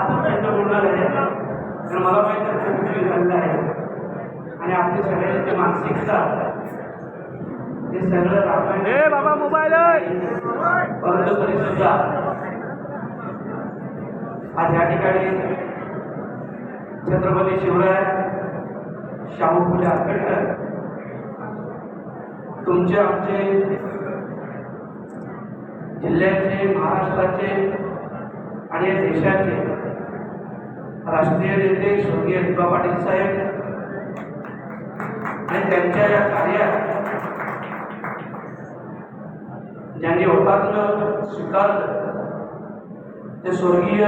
मिनिटं बोलणार आहे. कारण मला माहिती आहे झालेला आहे. आणि आपली सगळ्यांची मानसिकता. हे सगळं रामायण बाबा मोबाईल परंतु तरी सुद्धा. आज या ठिकाणी छत्रपती शिवराय शाहू फुले आंबेडकर तुमचे आमचे जिल्ह्याचे महाराष्ट्राचे आणि देशाचे राष्ट्रीय नेते स्वर्गीय विभा पाटील साहेब आणि त्यांच्या या कार्यात ज्यांनी होतात्म स्वीकारलं ते स्वर्गीय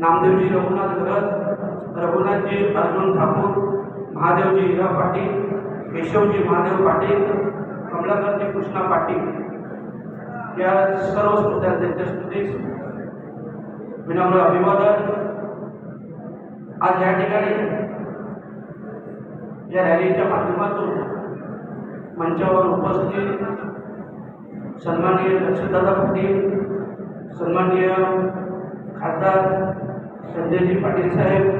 नामदेवजी रघुनाथ भगत रघुनाथजी अर्जुन ठाकूर महादेवजी हिरा पाटील केशवजी महादेव पाटील कमलाकरजी कृष्णा पाटील या सर्व स्मृत्यांच्या स्मृतीस विनम्र अभिवादन. आज या ठिकाणी या रॅलीच्या माध्यमातून मंचावर उपस्थित सन्माननीय लक्ष्मीदादा पाटील सन्माननीय खासदार संजयजी पाटील साहेब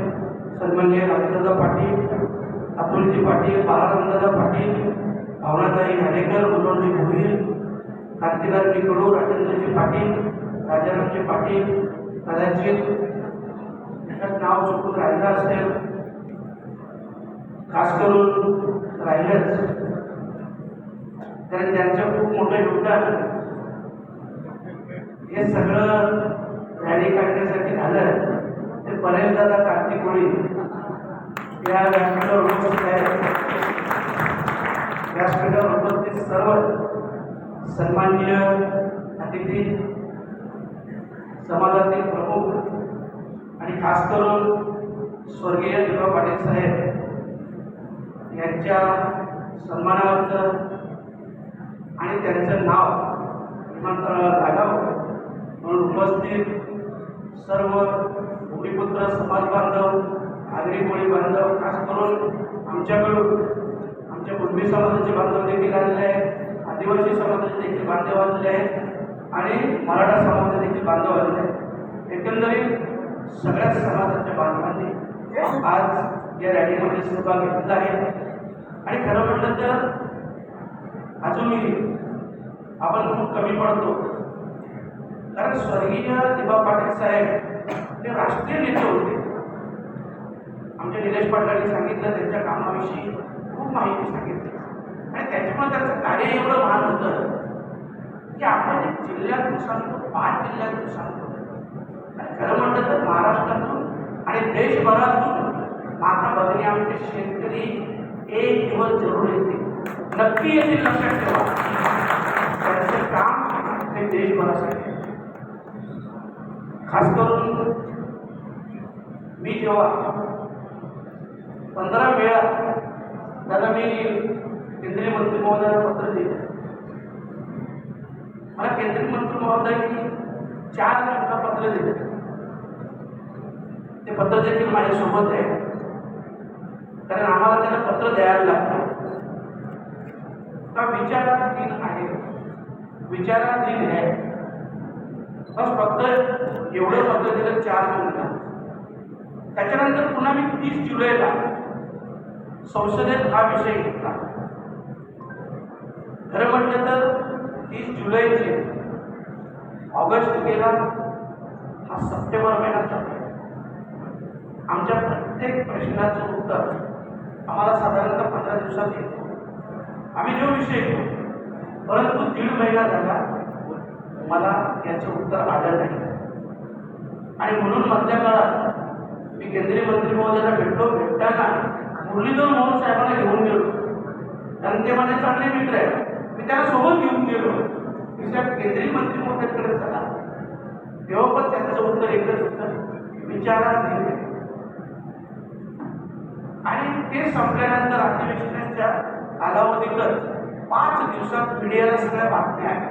सन्माननीय राजदादा पाटील अतुलजी पाटील बालारामदादा पाटील भावनाताई हाडेकर मनोहरजी भोईर कांतीलालजी कडू राजेंद्रजी पाटील राजारामजी पाटील कदाचित त्यात नाव चुकून राहिलं असेल खास करून राहिलंच. कारण त्यांचं खूप मोठं योगदान हे सगळं रॅली काढण्यासाठी झालं. ते बरेच दादा कार्तिक होळी या व्यासपीठावर उपस्थित आहेत व्यासपीठावर उपस्थित सर्व सन्माननीय अतिथी समाजातील प्रमुख आणि खास करून स्वर्गीय दिबा पाटील साहेब यांच्या सन्मानार्थ आणि त्यांचं नाव विमानतळाला लागावं म्हणून उपस्थित सर्व भूमिपुत्र समाज बांधव आगरी कोळी बांधव खास करून आमच्याकडून आमच्या कुणबी समाजाचे बांधव देखील आलेले आहेत आदिवासी समाजाचे देखील बांधव आलेले आहेत आणि मराठा समाजाचे देखील बांधव आलेले आहेत. एकंदरीत सगळ्या समाजाच्या बांधवांनी आज या रॅलीमध्ये सहभाग घेतला आहे. आणि खरं म्हटलं तर अजूनही आपण खूप कमी पडतो. कारण स्वर्गीय दिबा पाटील साहेब हे राष्ट्रीय नेते होते. आमच्या निलेश पाटलांनी सांगितलं त्यांच्या कामाविषयी खूप माहिती सांगितली. आणि त्याच्यामुळे त्यांचं कार्य एवढं महान होतं. की आपण एक जिल्ह्यातून सांगतो पाच जिल्ह्यातून सांगतो आणि खरं म्हटलं तर महाराष्ट्रातून आणि देशभरातून माता भगिनी आमचे शेतकरी एक दिवस जरूर येतील. नक्की येतील लक्षात ठेवा. त्यांचं काम हे देशभरासाठी खास करून मी जेव्हा पंधरा वेळा दादा मी केंद्रीय मंत्री महोदयाला पत्र दिलं. मला केंद्रीय मंत्री महोदयांनी चार घटना पत्र दिले ते पत्र देखील माझ्यासोबत आहे. कारण आम्हाला त्याला पत्र द्यायला लागतं. का विचाराधीन आहे. विचाराधीन आहे. बस फक्त एवढं पत्र दिलं चार जूनला त्याच्यानंतर पुन्हा मी तीस जुलैला संसदेत हा विषय घेतला. खरं म्हटलं तर तीस जुलैचे ऑगस्ट गेला हा सप्टेंबर महिना चालू आमच्या प्रत्येक प्रश्नाचं उत्तर आम्हाला साधारणतः पंधरा दिवसात येतो. आम्ही जो विषय घेतो परंतु दीड महिना झाला मला याचं उत्तर आलं नाही. आणि म्हणून मधल्या काळात मी केंद्रीय मंत्री महोदयाला भेटलो भेटताना मुरलीधर मोहन साहेबांना घेऊन गेलो. कारण ते माझे चांगले मित्र आहेत. मी त्याला सोबत घेऊन गेलो. तिच्या केंद्रीय मंत्री महोदयाकडे चला. तेव्हा पण त्यांचं उत्तर एकच होतं. विचारात घेणे आणि ते संपल्यानंतर अधिवेशनाच्या कालावधीतच पाच दिवसात मीडियाला सगळ्या बातम्या आहेत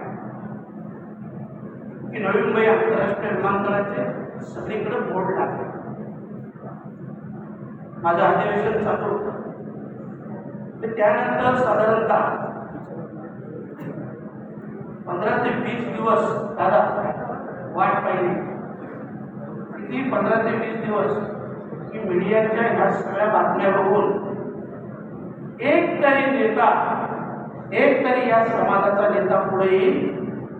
की नवी मुंबई आंतरराष्ट्रीय विमानतळाचे सगळीकडे बोर्ड लागले. माझं अधिवेशन चालू होतं. तर त्यानंतर साधारणतः पंधरा ते वीस दिवस दादा वाट पाहिली. किती पंधरा ते वीस दिवस की मीडियाच्या ह्या सगळ्या बातम्या बघून एक तरी नेता एक तरी या समाजाचा नेता पुढे येईल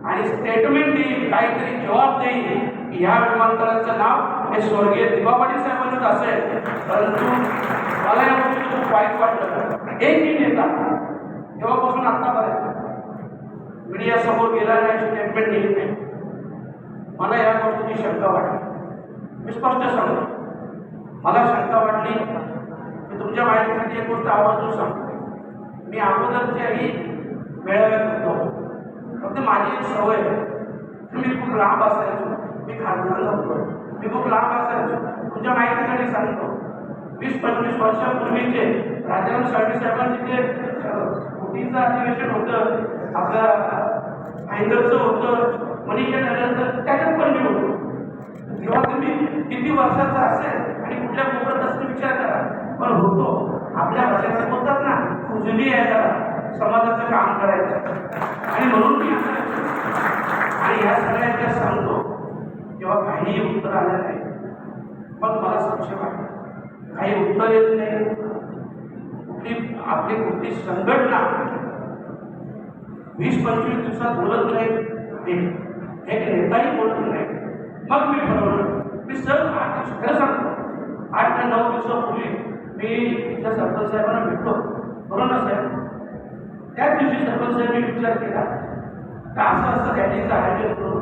आणि स्टेटमेंट देईल काहीतरी जबाब देईल की ह्या विमानतळाचं नाव हे स्वर्गीय दिबा पाटील साहेबांचं असेल. परंतु मला या गोष्टी खूप वाईट वाटलं. एकही नेता तेव्हापासून आत्तापर्यंत मीडियासमोर गेला नाही स्टेटमेंट दिली नाही. मला या गोष्टीची शंका वाटली. मी स्पष्ट सांगतो. मला शंका वाटली मी तुमच्या माहितीसाठी एक गोष्ट आवर्जून सांगतो. मी अगोदरच्याही मेळाव्यात होतो. फक्त माझी एक सवय आहे. मी खूप लांब असायचो. मी खासदारला होतो. मी खूप लांब असायचो. तुमच्या माहितीसाठी सांगतो. वीस पंचवीस वर्षापूर्वीचे राजाराम साळवी साहेबांचे जे कुटीचं अधिवेशन होतं आपला आयंगरचं होतं मनीषा नगरचं त्याच्यात पण मी होतो. जेव्हा तुम्ही किती वर्षाचा असेल आणि कुठल्या मोकळत असं विचार करा पण होतो. आपल्या भाषेचं बोलतात ना उजवी आहे जरा समाजाचं काम करायचं. आणि म्हणून मी आणि ह्या सगळ्यांच्या सांगतो जेव्हा काहीही उत्तर आलं नाही पण मला संशय वाटतो. काही उत्तर येत नाही. कुठली आपली कुठली संघटना वीस पंचवीस दिवसात बोलत नाही. एक एक नेताही बोलत नाही. मग मी ठरवलं मी सर आठ दिवस खरं सांगतो आठ ते नऊ दिवसापूर्वी मी इथल्या सरपंच साहेबांना भेटलो. बरोबर ना साहेब त्याच दिवशी सरपंच साहेब मी विचार केला का असं असं रॅलीचं आयोजन करू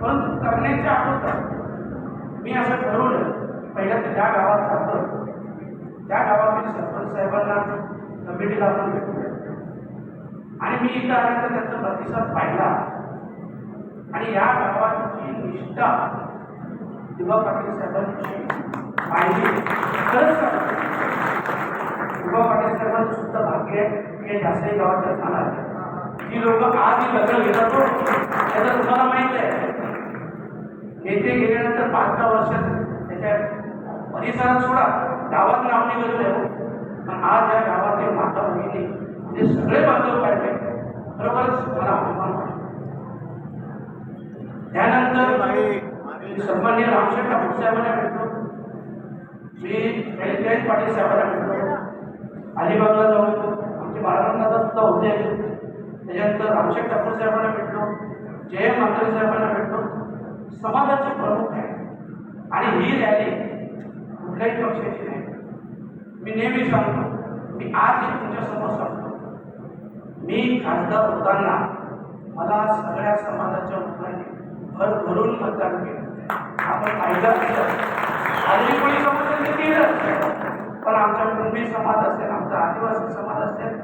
परंतु करण्याच्या अगोदर मी असं ठरवलं की पहिल्या त्या गावात जातो. त्या गावातील सरपंच साहेबांना कमिटीला आपण भेटूया आणि मी इथं आल्यानंतर त्याचा प्रतिसाद पाहिला. आणि या गावाची निष्ठा दिवा पाटील साहेबांची पाहिली. खरंच दिवा पाटील साहेबांचं सुद्धा भाग्य आहे हे ढासळी गावाच्या मला जी लोक आज ही घेतात हो, त्याचं तुम्हाला माहीत आहे. नेते गेल्यानंतर पाच दहा वर्षात त्याच्या परिसरात सोडा. गावात नाव निघत हो. पण आज या गावातील माता भगिनी ते सगळे बांधव पाहिजे खरोखरच मला अभिमान वाटतो त्यानंतर मी सन्माननीय रामशेठ ठाकूर साहेबांना भेटलो. मी जयंत पाटील साहेबांना भेटलो. अलिबागला जाऊन आमचे बाळानंदादा सुद्धा होते. त्याच्यानंतर रामशेठ ठाकूर साहेबांना भेटलो. जय म्हात्रे साहेबांना भेटलो. समाजाचे प्रमुख आहे. आणि ही रॅली कुठल्याही पक्षाची नाही. मी नेहमी सांगतो मी आज हे तुमच्यासमोर सांगतो. मी खासदार होताना मला सगळ्या समाजाच्या लोकांनी भर भरून मतदान केलं. आपण पाहिलं आजही कोणी समाजाने केलं पण आमच्या कुंभी समाज असेल आमचा आदिवासी समाज असेल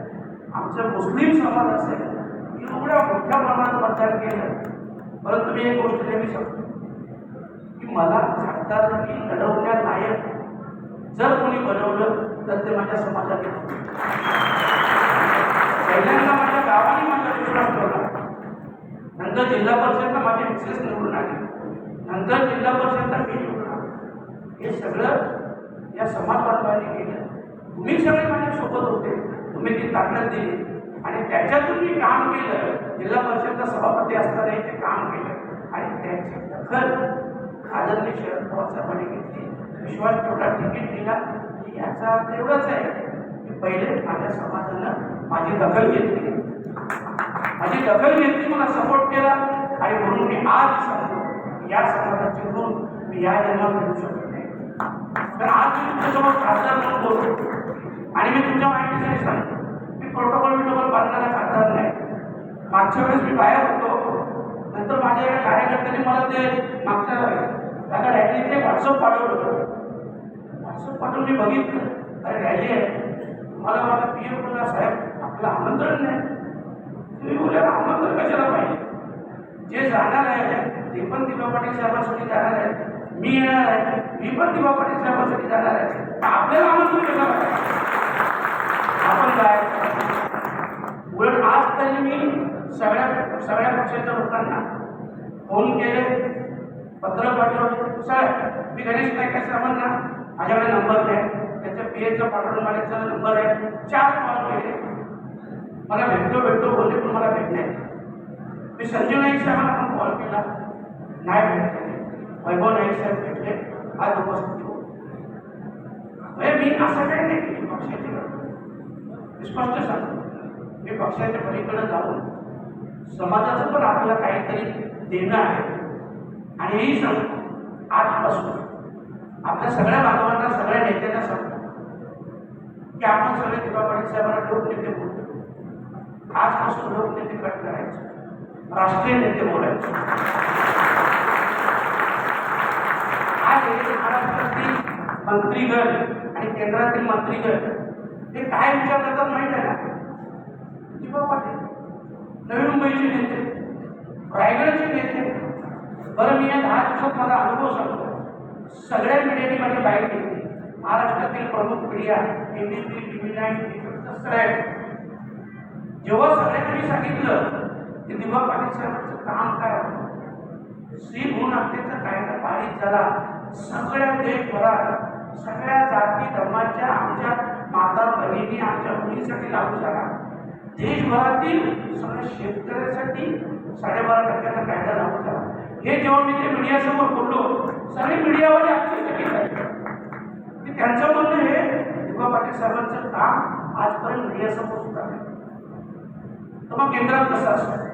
आमचा मुस्लिम समाज असेल एवढ्या मोठ्या प्रमाणात मतदान केलं. परंतु मी एक गोष्ट नेहमी सांगतो. की मला खासदारकी लढवण्यालायक जर कोणी बनवलं तर ते माझ्या समाजात पहिल्यांदा माझ्या गावाने माझा विश्वास ठेवला नंतर जिल्हा परिषदला माझे विशेष निवडून आले. नंतर जिल्हा परिषदला मी निवडून आलो. हे सगळं या समाज बांधवांनी केलं. तुम्ही सगळे माझ्यासोबत होते. तुम्ही ती ताकद दिली. आणि त्याच्यातून मी काम केलं. जिल्हा परिषदचा सभापती असतानाही ते काम केलं. आणि त्याची दखल आदरणीय शरद पवार साहेबांनी घेतली. विश्वास ठेवला तिकीट दिला. की याचा तेवढाच आहे. पहिले माझ्या समाजानं माझी दखल घेतली. माझी दखल घेतली मला सपोर्ट केला आणि म्हणून मी आज सांगतो या समाजाचे ऋण मी या जन्मात करू शकत नाही. तर आज मी तुमच्यासमोर खासदार म्हणून बोलतो. आणि मी तुमच्या माहितीसाठी सांगतो. मी प्रोटोकॉल बिटोकॉल बांधणारा खासदार नाही. मागच्या वेळेस मी बाहेर होतो. नंतर माझ्या एका कार्यकर्त्यांनी मला ते मागच्या एका रॅलीचे व्हॉट्सअप पाठवलं होतं. व्हॉट्सअप पाठवून मी बघितलं. अरे रॅली आहे. मला माझा पी एम म्हणला साहेब आपलं आमंत्रण नाही. तुम्ही बोलला आमंत्रण कशाला पाहिजे? जे जाणार आहे ते पण दिबा पाटील साहेबांसाठी जाणार आहे. मी येणार आहे मी पण दिबा पाटील साहेबांसाठी जाणार आहे. आपल्याला आमंत्रण कशाला पाहिजे? आपण काय? उलट आज तरी मी सगळ्या सगळ्या पक्षाच्या लोकांना फोन केले. पत्र पाठवले. साहेब मी गणेश नाईक साहेबांना माझ्याकडे नंबर द्या. त्याच्या पी मालिकचा पाठवून नंबर आहे. चार कॉल केले. मला भेटतो भेटतो बोलले पण मला भेटले मी संजीव नाईक साहेबांना पण कॉल केला. नाही भेटले. वैभव नाईक साहेब भेटले. आज उपस्थित होतो म्हणजे मी असं काही नाही केली. पक्षाची मी स्पष्ट सांगतो. मी पक्षाच्या पलीकडे जाऊन समाजाचं पण आपल्याला काहीतरी देणं आहे. आणि हेही सांगतो. आजपासून आपल्या सगळ्या बांधवांना सगळ्या नेत्यांना सांगतो. की आपण सगळे दिवा पाटील साहेबांना लोकनेते बोलतो. आजपासून लोकनेते कट करायचे. राष्ट्रीय नेते बोलायचे. आज महाराष्ट्रातील मंत्रीगण आणि केंद्रातील मंत्रीगण हे काय विचार करतात माहीत आहे ना दिवा पाटील नवी मुंबईचे नेते रायगडचे नेते. बरं मी या दहा दिवसात माझा अनुभव सांगतो. सगळ्या मीडियाने माझी बाईक घेतली. महाराष्ट्रातील प्रमुख मीडिया एबीपी टी व्ही नाईन सगळ्या जेव्हा सगळ्यांनी सांगितलं की दिवा पाटील साहेबांचं काम काय होतं? श्री म्हणून हत्येचा कायदा पारित झाला. सगळ्या देशभरात सगळ्या जाती धर्माच्या आमच्या माता बहिणी आमच्या मुलीसाठी लागू झाला. देशभरातील सगळ्या शेतकऱ्यांसाठी साडेबारा टक्क्याचा कायदा लागू झाला. हे जेव्हा मी ते मीडियासमोर बोललो सगळे मीडियावाले केंद्रात कसं असतं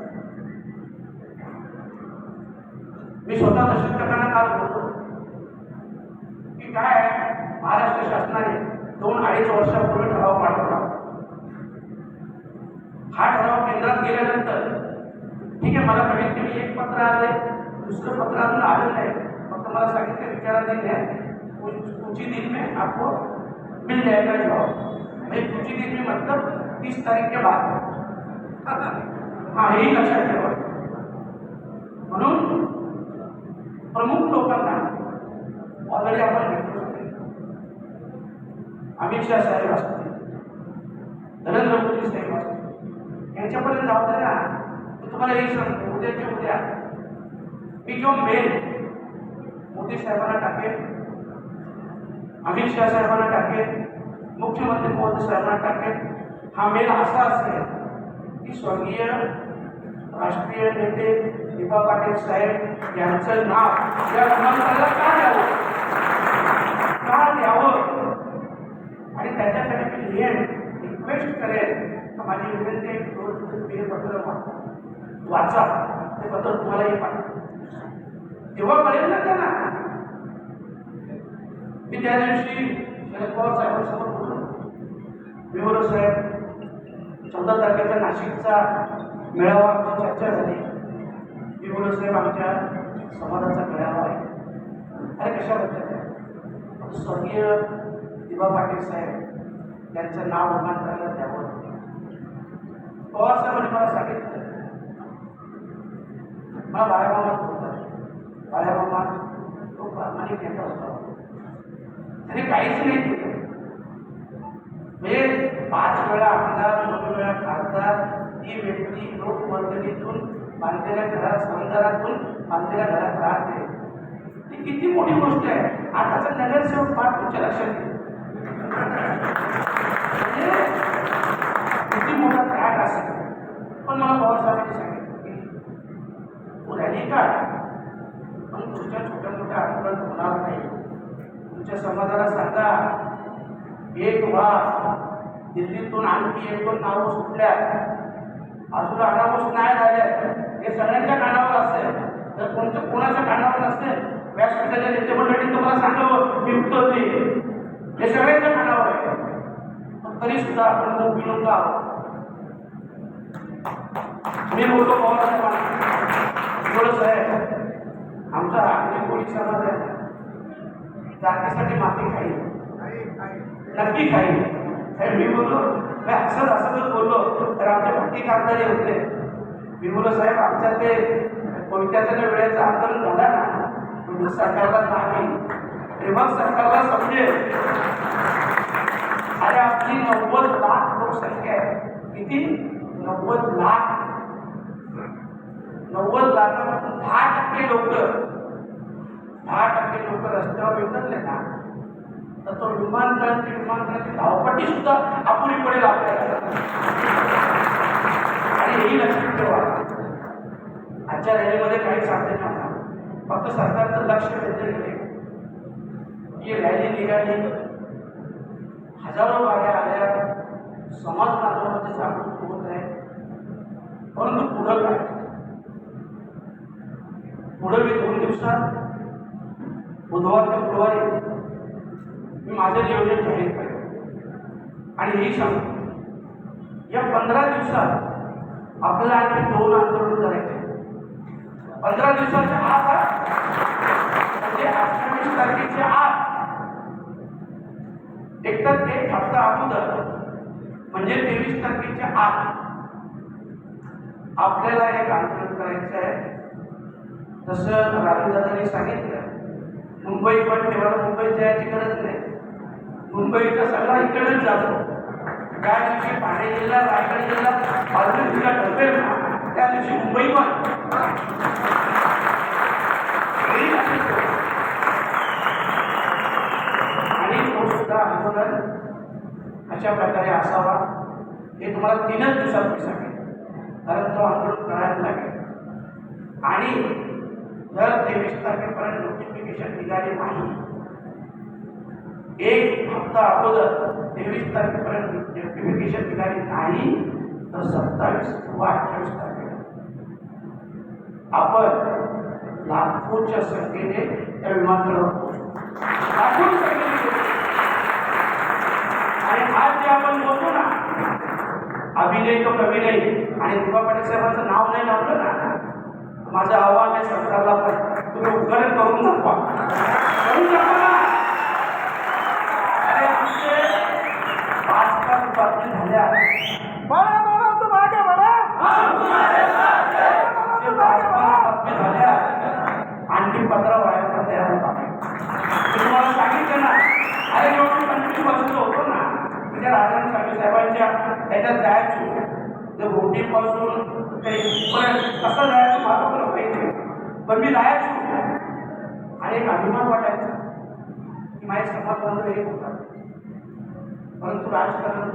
मी स्वतः दशरथकांना काल बोलतो की काय महाराष्ट्र शासनाने दोन अडीच वर्षापूर्वी ठराव पाठवला हा ठराव केंद्रात गेल्यानंतर, ठीक आहे, मला कमीत कमी एक पत्र आले दुसरं पत्र अजून आलं नाही. फक्त मला सांगितलं विचारा दिन है कुछ दिन में आपको मिल जाएगा जॉब म्हणजे कुछ दिन में मतलब तीस तारीख के बाद. हा हेही लक्षात ठेवा. म्हणून प्रमुख लोकांना ऑलरेडी आपण भेटलो अमित शाह साहेब असतील नरेंद्र मोदी साहेब असतील यांच्यापर्यंत जाऊ ना मी तुम्हाला एक सांगतो उद्याच्या उद्या मी जो मेल मोदी साहेबांना टाकेल अमित शाह साहेबांना टाकेल मुख्यमंत्री मोदी साहेबांना टाकेल हा मेल असा असेल की स्वर्गीय राष्ट्रीय नेते दीपा पाटील साहेब यांचं नाव या ग्रंथाला का द्यावं? का द्यावं? आणि त्याच्याकडे मी लिहेन रिक्वेस्ट करेन तर माझी विनंती आहे की दोन पत्र वाचा. ते पत्र तुम्हालाही पाठवा तेव्हा कळेल ना. त्यांना मी त्या दिवशी शरद पवार साहेबांसमोर बोललो. मी साहेब चौदा तारखेचा नाशिकचा मेळावा आमची चर्चा झाली. मी साहेब आमच्या समाजाचा मेळावा आहे. अरे कशाबद्दल स्वर्गीय दिबा पाटील साहेब यांचं नाव रूपांतराला द्यावं. पवार साहेबांनी म्हणजे मला सांगितलं. मला बाळामामा बोलतात. बाळामामा तो प्रामाणिक नेता होता. त्याने काहीच नाही. केलं म्हणजे पाच वेळा आमदार दोन वेळा खासदार ती व्यक्ती लोकवर्गणीतून बांधलेल्या घरात संसारातून बांधलेल्या घरात राहते. ती किती मोठी गोष्ट आहे. आताचा नगरसेवक फार तुमच्या लक्षात येईल. म्हणजे किती मोठा त्रास असेल. पण मला बाबासाहेबांनी सांगितलं की तू रॅली पण तुमच्या छोट्या मोठ्या आंदोलन होणार नाही. तुमच्या समाजाला सांगा. एक वा दिल्लीतून आणखी एक दोन नावं सुटल्या अजून अनावश नाही झाल्या हे सगळ्यांच्या कानावर असेल. तर कोणत्या कोणाच्या कानावर नसेल? व्यासपीठाच्या नेते मंडळी तुम्हाला सांगावं मी उत्तर देईल हे सगळ्यांच्या कानावर आहे. पण तरी सुद्धा आपण मूग विनोद आहोत. मी बोलतो पवार साहेबांना बोलत साहेब आमचा आगरी कोळी समाज आहे. जातीसाठी माती खाईल. नक्की खाईल. मी बोललो मी हसत हसतच बोललो. तर आमचे भट्टी कामदारी होते. मी बोललो साहेब आमच्या ते कोयत्याच्या त्या वेळेचं आंदोलन झाला ना म्हणजे सरकारला नाही. तेव्हा सरकारला समजेल. अरे आपली नव्वद लाख लोकसंख्या आहे. किती? नव्वद लाख. नव्वद लाखामधून दहा टक्के लोक. दहा टक्के लोक रस्त्यावर उतरले ना तर तो विमानतळ ते विमानतळाची धावपट्टी सुद्धा अपुरी पडेल आपल्याला आणि हेही लक्षात ठेवा. आजच्या रॅलीमध्ये काही साध्य नव्हता फक्त सरकारचं लक्ष वेधलं गेले ही रॅली निघाली. हजारो गाड्या आल्या. समाज माध्यमामध्ये जागृत होत आहे. परंतु पुढं काय? पुढं मी दोन दिवसात बुधवार ते गुरुवारी मी माझं नियोजन जाहीर करेन आणि ही सांगतो या पंधरा दिवसात आपल्याला आणखी दोन आंदोलन करायचे. पंधरा दिवसाच्या आत हा, म्हणजे अठ्ठावीस तारखेच्या आत. एकतर एक हप्ता अगोदर म्हणजे तेवीस तारखेच्या आत आपल्याला एक आंदोलन करायचं आहे. तसं राजूदादांनी सांगितलं मुंबई पण तेव्हा मुंबईत जायची गरज नाही. मुंबईचा सगळा इकडेच जातो. ज्या दिवशी ठाणे जिल्हा रायगड जिल्हा पालघर जिल्हा ठरवेल ना त्या दिवशी मुंबई पण. आणि तो सुद्धा आंदोलन अशा प्रकारे असावा हे तुम्हाला तीनच दिवसात मी सांगेल कारण तो आंदोलन करायला लागेल. आणि जर तेवीस तारखेपर्यंत नोटिफिकेशन निघाले नाही एक हप्ता अगोदर तेवीस तारखेपर्यंत जस्टिफिकेशन निघाली नाही तर सत्तावीस किंवा अठ्ठावीस तारखेला आपण लाखोच्या संख्येने त्या विमानतळावर पोहोचू. लाखोच्या संख्येने आणि आज जे आपण बोलतो ना अभिनय तो कविनय आणि दिवा पाटील साहेबांचं नाव नाही लावलं ना माझं आव्हान आहे सरकारला पण. तुम्ही उपकरण करून दाखवा. करून दाखवा ना अरे आमचे पाच पाच बातमी झाल्या बड़ा बड़ा तुम आगे बढ़ा आमचे पाच पाच बातमी झाल्या आणखी पंधरा बाहेर तयार होत आहे मी तुम्हाला सांगितलं ना अरे जेव्हा मी पंचवीस वर्षाचा होतो ना म्हणजे राजन स्वामी साहेबांच्या त्याच्यात जायचो. ते भोवतीपासून ते इथपर्यंत कसं जायचं मला पण पाहिजे पण मी जायचो आणि एक अभिमान वाटायचा की माझे समाज बांधव एक होतात परंतु राजकारण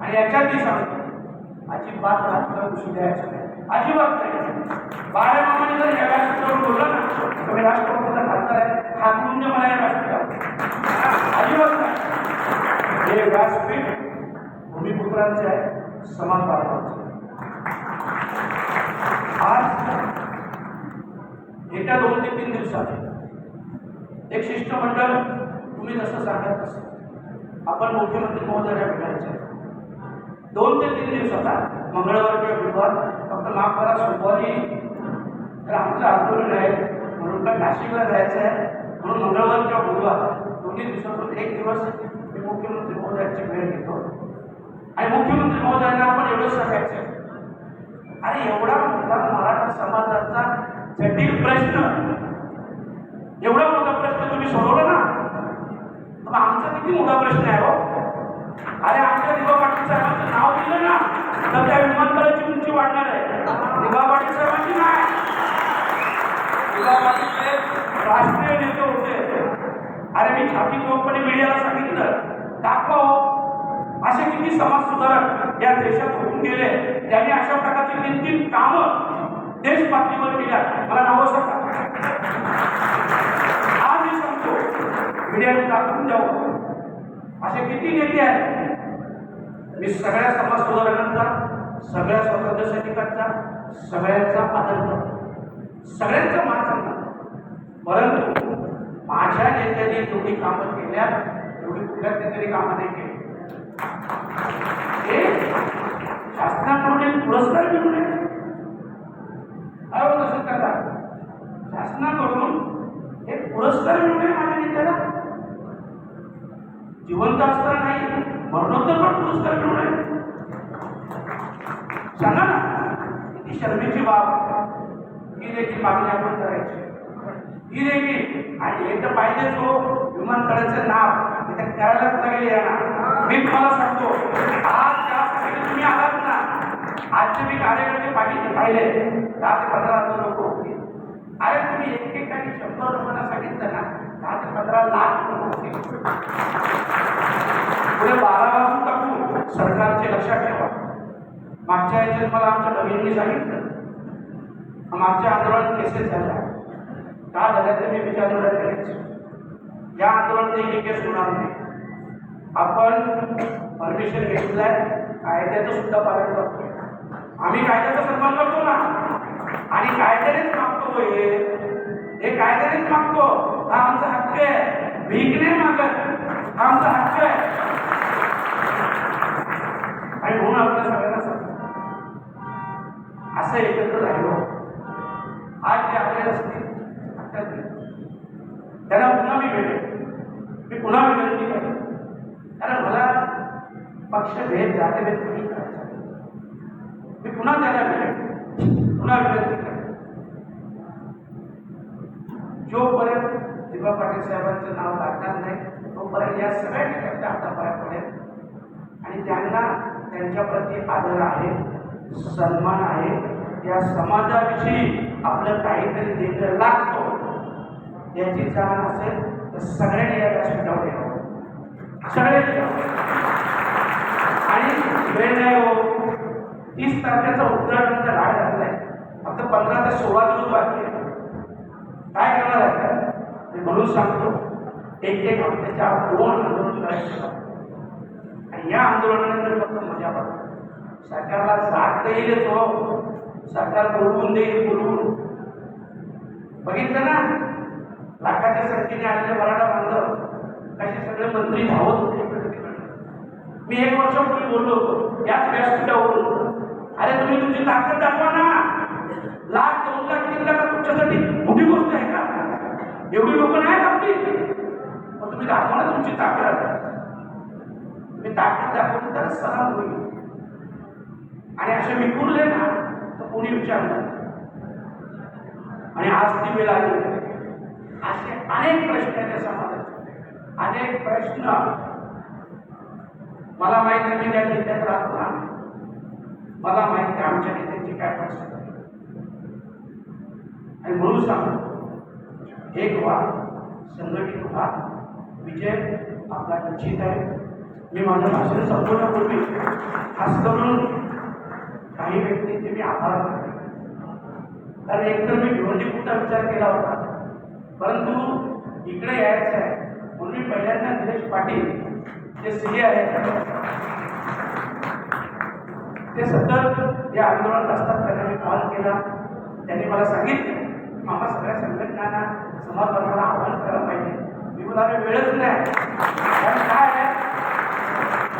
आणि याच्यात मी सांगतो अजिबात राजकारण घुसू द्यायचं नाही. अजिबात नाही. बाळा मामाने जर या राष्ट्रावर बोललं ना तर मी राष्ट्रपतीचा खासदार आहे. हा पुण्य मला या व्यासपीठावर अजिबात नाही. हे व्यासपीठ भूमिपुत्रांचे आहे समान बांधवांचे आज येत्या दोन ते तीन दिवसात एक शिष्टमंडळ तुम्ही जसं सांगत तसं आपण मुख्यमंत्री महोदयाला भेटायचे आहे. दोन ते तीन दिवसात मंगळवार किंवा बुधवार फक्त माफ करा सोमवारी तर आमचं आंदोलन आहे म्हणून का नाशिकला जायचं आहे म्हणून मंगळवार किंवा बुधवार दोन्ही दिवसातून एक दिवस मुख्यमंत्री महोदयाची वेळ घेतो. आणि मुख्यमंत्री महोदयांना आपण एवढंच सांगायचं अरे एवढा मोठा मराठा समाजाचा जटिल प्रश्न. एवढा मोठा प्रश्न तुम्ही सोडवला ना? मग आमचा किती मोठा प्रश्न आहे हो? अरे आमच्या दिवा पाटील साहेबांचं नाव दिलं ना तर त्या विमानतळाची उंची वाढणार आहे. दिवा पाटील साहेबांची नाही दिवा पाटील साहेब राष्ट्रीय नेते होते. अरे मी छाती ठोकपणे मीडियाला सांगितलं. दाखव हो. असे किती समाज सुधारक या देशात होऊन गेले. त्याने अशा प्रकारची तीन तीन कामं देश पातळीवर केल्या मला नावं सांगा. आज मी सांगतो मीडियाने दाखवून द्यावं. असे किती नेते आहेत? मी सगळ्या समाज सुधारकांचा सगळ्या स्वातंत्र्य सैनिकांचा सगळ्यांचा आदर करतो. सगळ्यांचा मान सांगतो परंतु माझ्या नेत्याने दोन्ही कामं केल्या एवढी कुठल्या नेत्याने कामं नाही केली. हे शासनाकडून एक पुरस्कार मिळू नये. काय होत असेल त्याला शासनाकडून एक पुरस्कार मिळू नये माझ्या नेत्याला. जिवंत असताना नाही मरणोत्तर पण पुरस्कार मिळू नये. सांगा ना किती शर्मेची बाब. ही देखील मागणी आपण करायची. ही देखील आणि एक तर पाहिजेच हो विमानतळाचं नाव. करायलाच लागेल याला मी तुम्हाला सांगतो आज त्यासाठी तुम्ही आलात ना आजचे मी कार्यकर्ते पाहिजे पाहिले दहा ते पंधरा हजार लोक होते. अरे तुम्ही एक एक आणि शंभर लोकांना सांगितलं ना दहा ते पंधरा लाख लोक होते. पुढे बारा वाजून सरकारचे लक्षात ठेवा. मागच्या याच्यात मला आमच्या नवीननी सांगितलं. मागच्या आंदोलनात केसेस झाल्या. का झाल्या ते मी विचारलं करायचं. या आंदोलनात एक केस होणार नाही. आपण परमिशन घेतलंय कायद्याचं सुद्धा पालन करतोय. आम्ही कायद्याचा सन्मान करतो ना? आणि कायद्यानेच मागतो हे. हे कायद्यानेच मागतो. हा आमचा हक्क आहे. भीक नाही मागत. हा आमचा हक्क आहे. आणि म्हणून आपल्या सगळ्यांना सांगतो. असं एकत्र राहिलो आज जे आपले असतील त्यांना पुन्हा मी भेटेल मी पुन्हा विनंती करेन पक्षभेद जातीभेद काही करायचा? मी पुन्हा त्याला भेटेन पुन्हा विनंती करेन जोपर्यंत दिबा पाटील साहेबांचं नाव लागणार नाही तोपर्यंत या सगळ्या ठिकाणच्या हातापाया पडेल. आणि त्यांना त्यांच्याप्रती आदर आहे सन्मान आहे. या समाजाविषयी आपलं काहीतरी देणं लागतो. याची जाण असेल तर सगळ्यांनी या व्यासपीठावर यावं सगळ्यांनी आणि वेळ नाही हो. तीस तारखेचा उद्घाटनाचा घाट घातलाय फक्त पंधरा ते सोळा दिवस बाकी आहे. काय करणार आहे मी म्हणून सांगतो एक एक हप्त्याच्या दोन आंदोलन करायचे आणि या आंदोलनानंतर फक्त मजा पडतो सरकारला जाग येईलच हो. सरकार बोलवून देईल बोलवून. बघितलं ना? लाखाच्या संख्येने आलेले मराठा बांधव कसे सगळे मंत्री धावत होते. मी एक वर्षापूर्वी बोललो होतो याच व्यासपीठावरून अरे तुम्ही तुमची ताकद दाखवा ना. लाख दोन लाख तीन लाख तुमच्यासाठी मोठी गोष्ट आहे का? एवढी लोक नाही आपली. पण तुम्ही दाखवा ना तुमची ताकद. तुम्ही ताकद दाखवली तर सलाम होईल. आणि असे विकुरले ना तर कोणी विचारलं आणि आज ती वेळ आली. असे अनेक प्रश्न आहेत त्या समाजाचे अनेक प्रश्न. मला माहीत आहे मी ज्या जिल्ह्यात राहतो ना मला माहिती आहे आमच्या नेत्यांची काय परिस्थिती आणि म्हणून सांगतो एक व्हा संघटित व्हा विजय आपला निश्चित आहे. मी माझं भाषण संपवण्यापूर्वी खास करून काही व्यक्तींचे मी आभार कारण एकतर मी भिवंडीपुरता विचार केला होता. परंतु इकडे यायचं आहे. म्हणून मी पहिल्यांदा निलेश पाटील जे सी आहे ते सतत या आंदोलनात असतात त्यांना मी कॉल. केला त्यांनी मला सांगितलं आम्हा सगळ्या संघटनांना समाज वर्गाला आव्हान करायला पाहिजे. मी मला वेळच नाही. कारण काय आहे?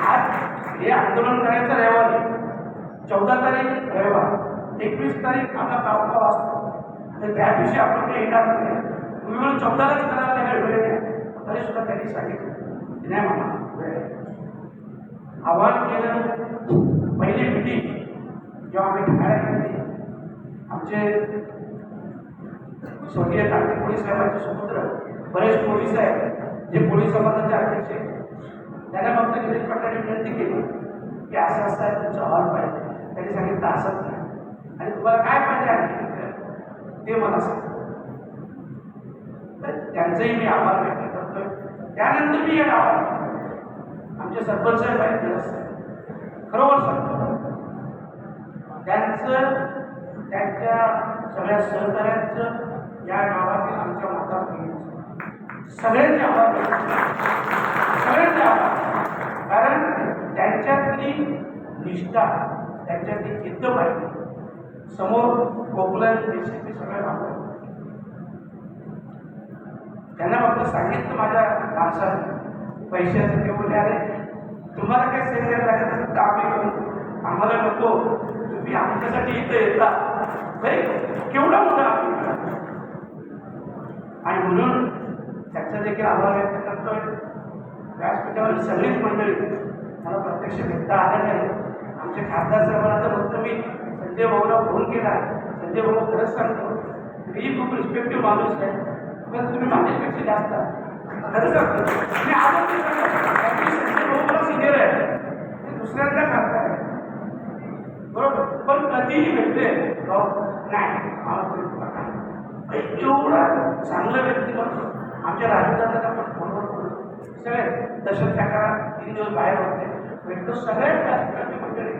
आज हे आंदोलन करायचं रविवारी चौदा तारीख रविवार एकवीस तारीख आपला गावगाव असतो. तर त्या दिवशी आपण काही येणार नाही. तुम्ही म्हणून चौदालाच करायला नाही वेळ नाही. तरी सुद्धा त्यांनी सांगितलं. नाही मामा आव्हान केलं. पहिली मिटिंग जेव्हा आम्ही ठाण्याला गेली आमचे स्वर्गीय कार्तिक पोलीस साहेबांचे सुपुत्र बरेच पोलीस आहेत जे पोलीस समाजाचे अध्यक्ष त्यांना फक्त निलेश पाटलांनी विनंती केली की असं असं आहे तुमचा हॉल पाहिजे. त्यांनी सांगितलं असंच नाही आणि तुम्हाला काय पाहिजे आणखी ते मला सांग. तर त्यांचंही मी आभार व्यक्त करतोय. त्यानंतर मी या गावात आमचे सरपंच साहेब आहेत दिवस खरोबर सांगतो त्यांचं त्यांच्या सगळ्या सहकाऱ्यांचं या गावातील आमच्या माता सगळ्यांचे आभार सगळ्यांचे आभार कारण त्यांच्यातली निष्ठा त्यांच्यातली जिद्द पाहिजे. समोर कोकलन देशाचे सगळे वापर त्यांना फक्त सांगितलं माझ्या माणसाने. पैशाचं ते बोलले अरे तुम्हाला काय सेंटर लागत असेल तर आम्ही करू. आम्हाला नको. तुम्ही आमच्यासाठी इथं येता. केवढा मोठा आणि म्हणून त्याचा देखील आभार व्यक्त करतोय. व्यासपीठावर सगळीच मंडळी मला प्रत्यक्ष भेटता आलं नाही. आमच्या खासदार साहेबांना तर फक्त मी संजय भाऊला फोन केला संजय भाऊ खरंच सांगतो मी खूप रिस्पेक्टिव्ह माणूस आहे. पण तुम्ही माझ्यापेक्षा जास्त. सिनियर आहे ते दुसऱ्यांदा खासदार आहे. बरोबर? पण कधीही भेटले भाऊ नाही. मला कोणी तुला काय? एवढा चांगलं व्यक्तिमत्व आमच्या राजदादांना पण फोनवर बोलतो सगळे दशरथ काका तीन दिवस बाहेर होते. भेटतो सगळ्यात व्यासपीठाची मंडळी.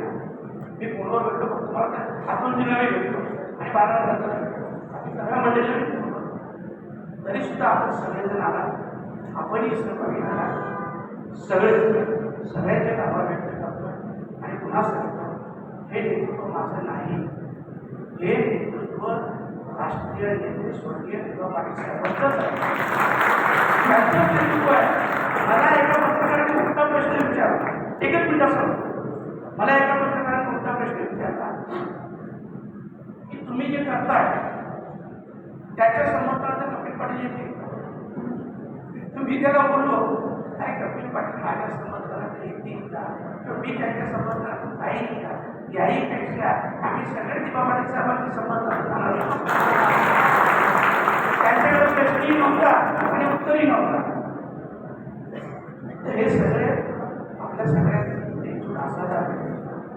मी फोनवर भेटलो फक्त तुम्हाला अतुल जिल्ह्याला भेटलो. आणि बारा नंतर आम्ही सगळ्या मंडळीला भेटलो. तरी सुद्धा आपण सगळेजण आला. आपणही सहभागी झाला सगळे सगळ्यांच्या कामावर व्यक्त करतो आणि पुन्हा सांगतो हे नेतृत्व माझं नाही. हे नेतृत्व राष्ट्रीय नेते स्वर्गीय किंवा पाटील आहे त्यांचंच नेतृत्व आहे. मला एका पत्रकाराने मोठा प्रश्न विचारला. एकच मिनिट असं मला एका पत्रकाराने मोठा प्रश्न विचारला की तुम्ही जे करताय त्याच्या समर्थनार्थ कपिल पाटील येतील तर मी त्याला बोललो अरे कपिल पाटील माझ्या समर्थनात येतील का किंवा मी त्यांच्या समर्थनात जाईल का याहीपेक्षा आम्ही सगळे दिबा पाटील साहेबांच्या समर्थनार्थ त्यांच्याकडे प्रश्नही नव्हता आणि उत्तरही नव्हता. हे सगळे आपल्या सगळ्यांचे एकजूट असायला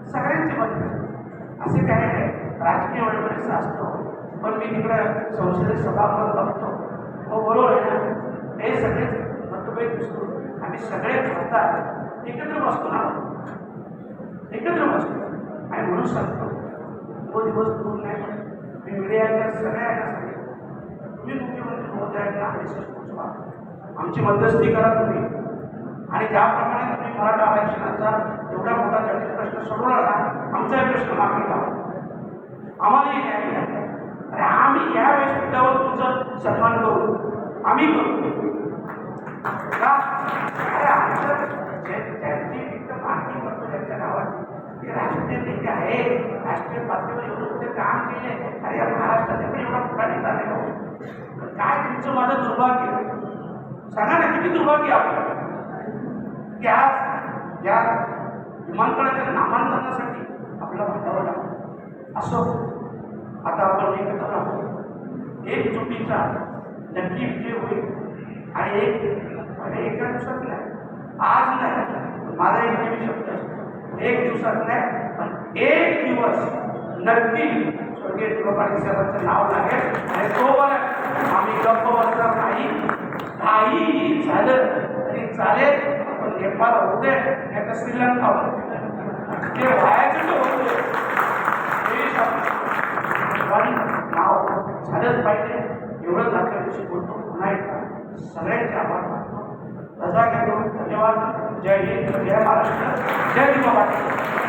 सगळ्यांचे मत असे काही नाही. राजकीय वळवळीचं असतो. पण मी तिकडं संसदेत सभागृहात बघतो. हो बरोबर आहे ना? हे सगळेच मतभेद दिसतो. आम्ही सगळे भारतात. एकत्र बसतो ना. एकत्र बसतो. आणि म्हणून सांगतो तो दिवस दूर नाही मी मीडियाच्या सगळ्यांना सांगितलं तुम्ही मुख्यमंत्री महोदयांना मेसेज पोचवा. आमची मध्यस्थी करा तुम्ही. आणि ज्याप्रमाणे तुम्ही मराठा आरक्षणाचा एवढा मोठा जटिल प्रश्न सोडवला ना आमचाही प्रश्न मागे लावा आम्हालाही न्याय अरे आम्ही या व्यासपीठावर तुमचा सन्मान करू. आम्ही करू. म्हणजे राष्ट्रीय पातळीवर एवढं कुठे काम केले अरे या महाराष्ट्रात पण एवढा मोठा नेता नाही हो. पण काय तुमचं माझं दुर्भाग्य? सांगा ना किती दुर्भाग्य आपलं की आज या विमानतळाच्या नामांतरणासाठी आपल्याला भांडावं लागतं असो आता आपण एकत्र राहू एक चुकीचा नक्की विजय होईल आणि एक आणि एका दिवसात नाही आज नाही. माझा एक नेहमी शब्द असतो. एक दिवसात नाही पण एक दिवस नक्की स्वर्गीय तुला साहेबांचं नाव लागेल. आणि तोपर्यंत आम्ही गप्प बसणार नाही. काहीही झालं तरी चालेल. पण नेपाळ होऊ दे नाही तर श्रीलंका होऊ दे. ते व्हायचं तर होऊ दे. पण नाव झालंच पाहिजे. एवढंच आजच्या दिवशी बोलतो. पुन्हा एकदा सगळ्यांचे आभार. मानतो घेतो धन्यवाद जय हिंद. जय महाराष्ट्र. जय दिवा